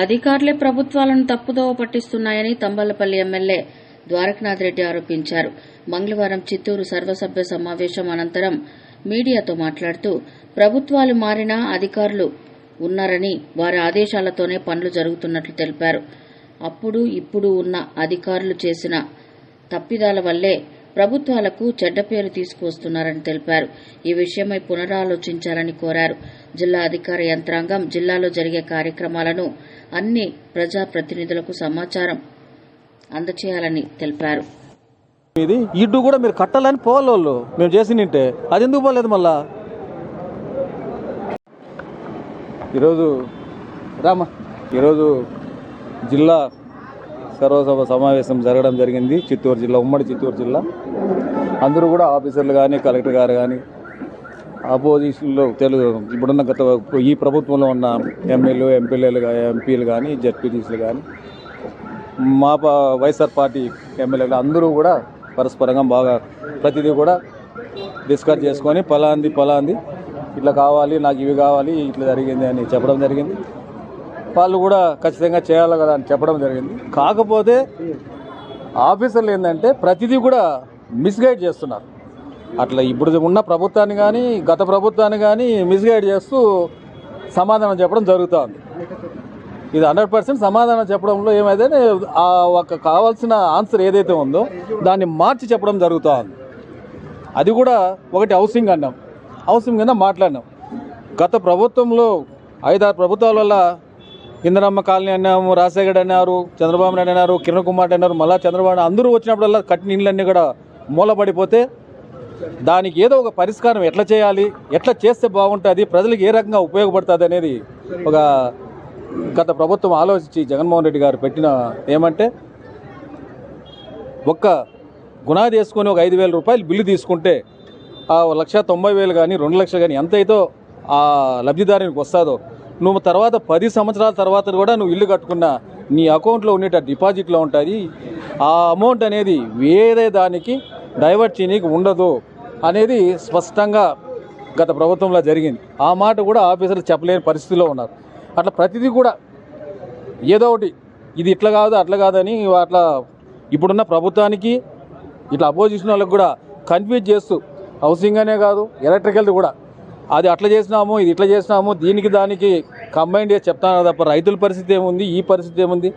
అధికారులే ప్రభుత్వాలను తప్పుదోవ పట్టిస్తున్నాయని తంబలపల్లి ఎమ్మెల్యే ద్వారకనాథ్ రెడ్డి ఆరోపించారు. మంగళవారం చిత్తూరు సర్వసభ్య సమావేశం అనంతరం మీడియాతో మాట్లాడుతూ ప్రభుత్వాలు మారినా అధికారులు ఉన్నారని వారి ఆదేశాలతోనే పనులు జరుగుతున్నట్లు తెలిపారు. అప్పుడు ఇప్పుడు ఉన్న అధికారులు చేసిన తప్పిదాల వల్లే ప్రభుత్వాలకు చెడ్డ పేరు తీసుకువస్తున్నారని తెలిపారు. ఈ విషయమై పునరాలోచించాలని కోరారు. జిల్లా అధికార యంత్రాంగం జిల్లాలో జరిగే కార్యక్రమాలను అన్ని ప్రజాప్రతినిధులకు సమాచారం అందచేయాలని తెలిపారు. ఇది ఇడ్డు కూడా మీరు కట్టాలని పోవాలి వాళ్ళు మేము చేసి నింటే అది ఎందుకు పోలేదు మళ్ళా? ఈరోజు రామా. ఈరోజు జిల్లా సర్వసభ సమావేశం జరగడం జరిగింది చిత్తూరు జిల్లా ఉమ్మడి చిత్తూరు జిల్లా. అందరూ కూడా ఆఫీసర్లు కానీ కలెక్టర్ గారు కానీ ఆపోజిషన్లో తెలుగు ఇప్పుడున్న గత ఈ ప్రభుత్వంలో ఉన్న ఎమ్మెల్యే ఎంపీలు ఎంపీలు కానీ జడ్పీటీసీలు కానీ మా వైఎస్ఆర్ పార్టీ ఎమ్మెల్యేలు అందరూ కూడా పరస్పరంగా బాగా ప్రతిదీ కూడా డిస్కస్ చేసుకొని పలాంది పలాంది ఇట్లా కావాలి నాకు ఇవి కావాలి ఇట్లా జరిగింది అని చెప్పడం జరిగింది. వాళ్ళు కూడా ఖచ్చితంగా చేయాలి కదా అని చెప్పడం జరిగింది. కాకపోతే ఆఫీసర్లు ఏంటంటే ప్రతిదీ కూడా మిస్గైడ్ చేస్తున్నారు. అట్లా ఇప్పుడు ఉన్న ప్రభుత్వాన్ని కానీ గత ప్రభుత్వాన్ని కానీ మిస్గైడ్ చేస్తూ సమాధానం చెప్పడం జరుగుతూ ఇది హండ్రెడ్ పర్సెంట్ సమాధానం చెప్పడంలో ఏమైతే ఆ ఒక కావాల్సిన ఆన్సర్ ఏదైతే ఉందో దాన్ని మార్చి చెప్పడం జరుగుతూ ఉంది అది కూడా ఒకటి హౌసింగ్ అన్నాం. హౌసింగ్ కింద మాట్లాడినాం. గత ప్రభుత్వంలో ఐదారు ప్రభుత్వాల వల్ల ఇందిరమ్మ కాలనీ అన్నాము రాజశేఖర్ అన్నారు చంద్రబాబు నాయుడు అన్నారు కిరణ్ కుమార్ అన్నారు మళ్ళా చంద్రబాబు అందరూ వచ్చినప్పుడల్లా కట్టిన ఇళ్ళన్నీ కూడా మూలపడిపోతే దానికి ఏదో ఒక పరిష్కారం ఎట్లా చేయాలి ఎట్లా చేస్తే బాగుంటుంది ప్రజలకు ఏ రకంగా ఉపయోగపడుతుంది అనేది ఒక గత ప్రభుత్వం ఆలోచించి జగన్మోహన్ రెడ్డి గారు పెట్టిన ఏమంటే ఒక్క గుణాది వేసుకొని ఒక ఐదు వేల రూపాయలు బిల్లు తీసుకుంటే ఆ లక్ష తొంభై వేలు కానీ రెండు లక్షలు కానీ ఎంత అయితే ఆ లబ్ధిదారునికి వస్తుందో నువ్వు తర్వాత పది సంవత్సరాల తర్వాత కూడా నువ్వు ఇల్లు కట్టుకున్న నీ అకౌంట్లో ఉండేట డిపాజిట్లో ఉంటుంది. ఆ అమౌంట్ అనేది వేరే దానికి డైవర్ట్ చేయనీకి ఉండదు అనేది స్పష్టంగా గత ప్రభుత్వంలో జరిగింది. ఆ మాట కూడా ఆఫీసర్లు చెప్పలేని పరిస్థితిలో ఉన్నారు. అట్లా ప్రతిదీ కూడా ఏదో ఒకటి ఇది ఇట్లా కాదు అట్లా కాదని అట్లా ఇప్పుడున్న ప్రభుత్వానికి ఇట్లా అపోజిషన్ వాళ్ళకి కూడా కన్ఫ్యూజ్ చేస్తూ హౌసింగ్ అనే కాదు ఎలక్ట్రికల్ కూడా అది అట్లా చేసినాము ఇది ఇట్లా చేసినాము దీనికి దానికి కంబైన్ చేసి చెప్తాను తప్ప రైతుల పరిస్థితి ఏముంది? ఈ పరిస్థితి ఏముంది?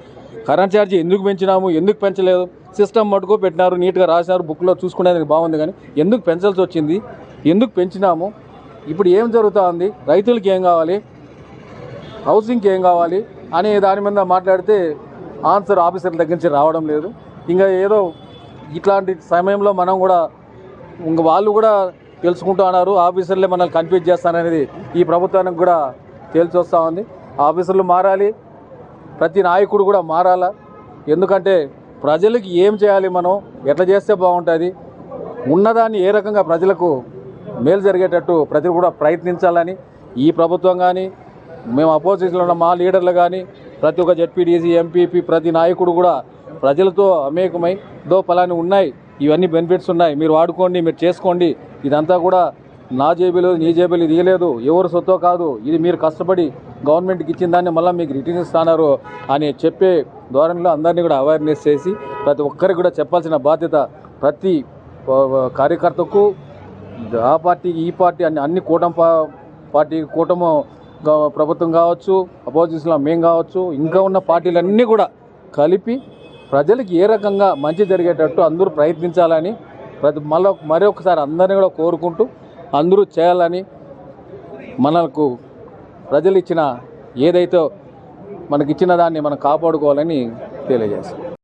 కరెంట్ ఛార్జీ ఎందుకు పెంచినాము? ఎందుకు పెంచలేదు? సిస్టమ్ మటుకు పెట్టినారు నీట్గా రాసినారు బుక్లో చూసుకునేందుకు బాగుంది కానీ ఎందుకు పెంచాల్సి వచ్చింది? ఎందుకు పెంచినాము? ఇప్పుడు ఏం జరుగుతూ ఉంది రైతులకి ఏం కావాలి? హౌసింగ్కి ఏం కావాలి? అనే దాని మీద మాట్లాడితే ఆన్సర్ ఆఫీసర్ల దగ్గర నుంచి రావడం లేదు. ఇంకా ఏదో ఇట్లాంటి సమయంలో మనం కూడా ఇంక వాళ్ళు కూడా తెలుసుకుంటూ ఉన్నారు. ఆఫీసర్లే మనల్ని కన్ఫ్యూజ్ చేస్తాననేది ఈ ప్రభుత్వానికి కూడా తేల్చి వస్తూ ఉంది. ఆఫీసర్లు మారాలి. ప్రతి నాయకుడు కూడా మారాలా? ఎందుకంటే ప్రజలకి ఏం చేయాలి మనం? ఎట్లా చేస్తే బాగుంటుంది? ఉన్నదాన్ని ఏ రకంగా ప్రజలకు మేలు జరిగేటట్టు ప్రజలు కూడా ప్రయత్నించాలని ఈ ప్రభుత్వం కానీ మేము అపోజిషన్లో ఉన్న మా లీడర్లు కానీ ప్రతి ఒక్క జెడ్పీటీసీ ఎంపీపీ ప్రతి నాయకుడు కూడా ప్రజలతో అమేకమై దో ఫలాన్ని ఉన్నాయి. ఇవన్నీ బెనిఫిట్స్ ఉన్నాయి. మీరు వాడుకోండి మీరు చేసుకోండి. ఇదంతా కూడా నా జేబీలో నీ జేబీలో ఇది ఎవరు సొత్తో కాదు. ఇది మీరు కష్టపడి గవర్నమెంట్కి ఇచ్చిన దాన్ని మళ్ళీ మీకు రిటర్న్ ఇస్తున్నారు అని చెప్పే ధోరణిలో అందరినీ కూడా అవేర్నెస్ చేసి ప్రతి ఒక్కరికి కూడా చెప్పాల్సిన బాధ్యత ప్రతి కార్యకర్తకు ఆ పార్టీ ఈ పార్టీ అన్ని అన్ని కూటమి పార్టీ కూటమి ప్రభుత్వం కావచ్చు అపోజిషన్లో మేము కావచ్చు ఇంకా ఉన్న పార్టీలన్నీ కూడా కలిపి ప్రజలకు ఏ రకంగా మంచి జరిగేటట్టు అందరూ ప్రయత్నించాలని ప్రతి మళ్ళీ మరొకసారి అందరినీ కూడా కోరుకుంటూ అందరూ చేయాలని మనకు ప్రజలు ఇచ్చిన ఏదైతే మనకిచ్చిన దాన్ని మనం కాపాడుకోవాలని తెలియజేస్తాం